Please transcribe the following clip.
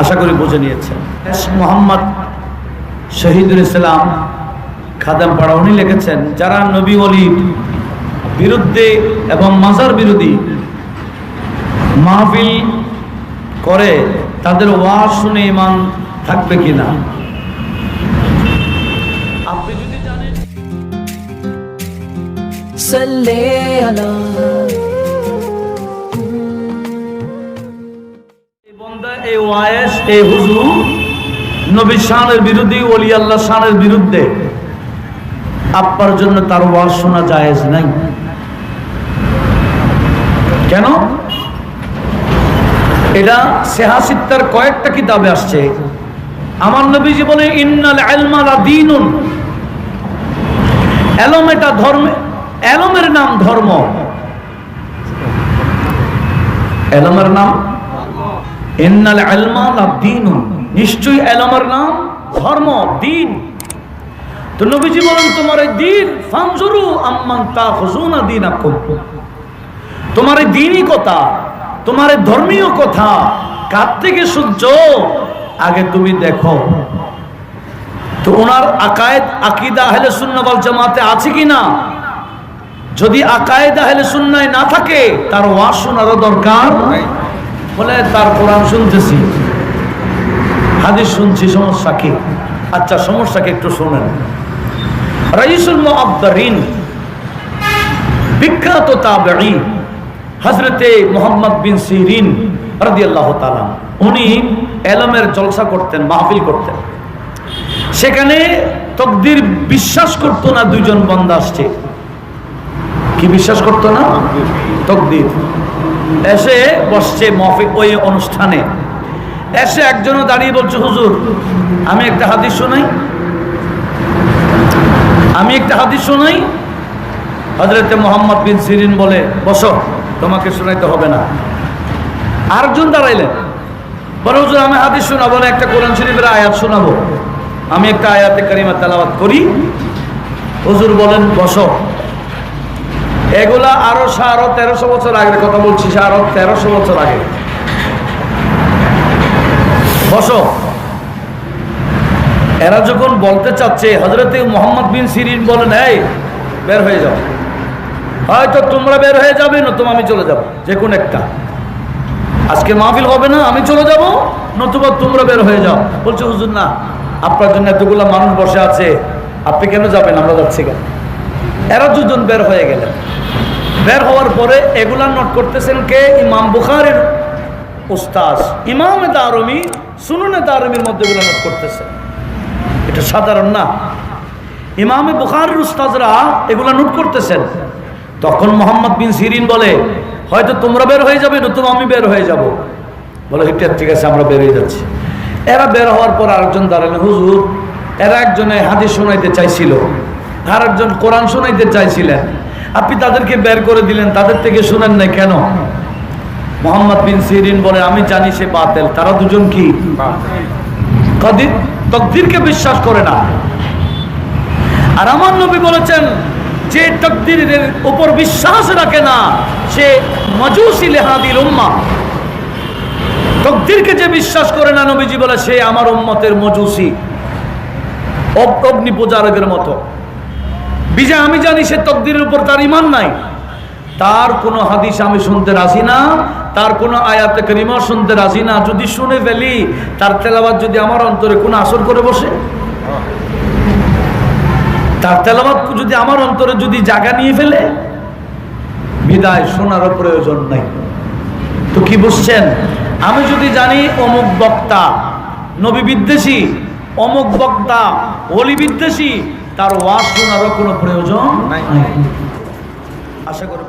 আশা করি বুঝে নিয়েছেন মোহাম্মদ শহীদুল ইসলাম খাদাম পাড়া উনি লিখেছেন, যারা নবী অলির বিরুদ্ধে এবং মাজার বিরোধী মাহফিল করে, তাদের ওয়াজ শুনে ইমান থাকবে কিনা? আপনি যদি জানেন। এই ওয়ায়েস এই নবী ওলি আল্লাহ বিরুদ্ধে। আপনার জন্য তার ওয়াজ শোনা জায়েজ নাই। কেন? এটা সেহাসিত্তার কয়েকটা কিতাবে আসছে। আমার নবীজি বলে ইন্নাল আলমালা দিনুন এলম এটা ধর্ম, এলমের নাম ধর্ম। এলমের নাম ইন্নাল আলমা দিনুন নিশ্চয়ই এলমের নাম ধর্ম দিন তো নবীজি বলেন, তোমার এই দিন ফানজুরু আম্মান তাখুজুনা দীনাকুম। তোমার এই দিনই কথা, তোমার ধর্মীয় কথা, কার থেকে সূর্য আগে তুমি দেখো। তো ওনার আকায়েদ, আকিদা আহলে সুন্নাহ ওয়াল জামাতে আছে কি না? যদি আকায়েদ আহলে সুন্নায় না থাকে, তার ওয়াজ শোনারও দরকার বলে তার কোরআন শুনতেছি। হাদিস শুনছি, সমস্যা কি? আচ্ছা সমস্যাকে একটু শোনেন। রাইসুল মুআব্বারিন, বিখ্যাত তাবেঈ, হযরতে মোহাম্মদ বিন সিরিন রাদিয়াল্লাহু তাআলা, উনি এলমের জলসা করতেন, মাহফিল করতেন। সেখানে তকদির বিশ্বাস করতো না দুইজন বন্দা আসছে। কি বিশ্বাস করতো না? তকদির। এসে বসছে মহফিক ওই অনুষ্ঠানে। এসে একজনও দাঁড়িয়ে বলছে, হুজুর, আমি একটা হাদিস শোনাই। আমি একটা হাদিস শোনাই। হজরতে মোহাম্মদ বিন সিরিন বলে, বসো, তোমাকে শোনাইতে হবে না। আরেকজন দাঁড়াইলেন। বলে, হুজুর, আমি হাদিস শোনাবো না, একটা কোরআন শরীফের আয়াত শোনাবো। আমি একটা আয়াতে কারিমা তেলাওয়াত করি। হুজুর বলেন, বসো। এগুলা আরও আরও তেরোশো বছর আগের কথা বলছি আরও তেরোশো বছর আগে। এরা যখন বলতে চাচ্ছে হজরতে মোহাম্মদ বিন সিরিন বলেন, এই, বের হয়ে যাও। হয়তো তোমরা বের হয়ে যাবে, নতুবা আমি চলে যাব, যে কোন একটা। আজকে মাহফিল হবে না, আমি চলে যাব, নতুবা তোমরা বের হয়ে যাও। বলছে, হুজুর, না, আপনার জন্য এতগুলো মানুষ বসে আছে, আপনি কেন যাবেন? আমরা যাচ্ছি কেন? এরা দুজন বের হয়ে গেলেন। বের হওয়ার পরে এগুলা নোট করতেছেন কে? ইমাম বুখারের উস্তাজ ইমাম দারমি, সুনুনে দারমির মধ্যে এগুলো নোট করতেছেন এটা সাধারণ না। ইমামে বুখারের উস্তাজরা এগুলা নোট করতেছেন। তখন মোহাম্মদ বিন সিরিন বলে, হয়তো তোমরা বের হয়ে যাবে নতুবা আমি বের হয়ে যাব। বলে হিটার ঠিক আছে, আমরা বের হয়ে যাচ্ছি। এরা বের হওয়ার পর আরেকজন দাঁড়ালেন হুজুর, এরা একজনে হাদিস শোনাইতে চাইছিল। আর একজন কোরআন শোনাইতে চাইছিলেন। আপনি তাদেরকে বের করে দিলেন, তাদের থেকে শুনেন না কেন? মোহাম্মদ বিন সিরিন বলে, আমি জানি সে বাতেল, তারা দুজন কি? কদির তকদিরকে বিশ্বাস করে না। আর আমার নবী বলেছেন, যে তকদিরের উপর বিশ্বাস রাখে না, সে মজুসি লেহাদির উম্মা। তকদিরকে যে বিশ্বাস করে না নবীজি বলে, সে আমার উম্মতের মজুসি অগ্নি পূজারকের মতো। বিজয় আমি জানি সে তকদিরের উপর তার ইমান নাই। তার কোনো হাদিস আমি শুনতে রাজি না, তার কোনো আয়াতে করিমা শুনতে রাজি না। যদি শুনে ফেলি, তার তেলাবাদ যদি আমার অন্তরে কোনো আসর করে বসে? তার তেলাবাদ যদি আমার অন্তরে যদি জায়গা নিয়ে ফেলে? বিদায় শোনারও প্রয়োজন নাই। তো কি বুঝছেন? আমি যদি জানি অমুক বক্তা নবী বিদ্বেষী, অমুক বক্তা অলি বিদ্বেষী তার ওয়াশ শোনার কোনো প্রয়োজন নাই। আশা করি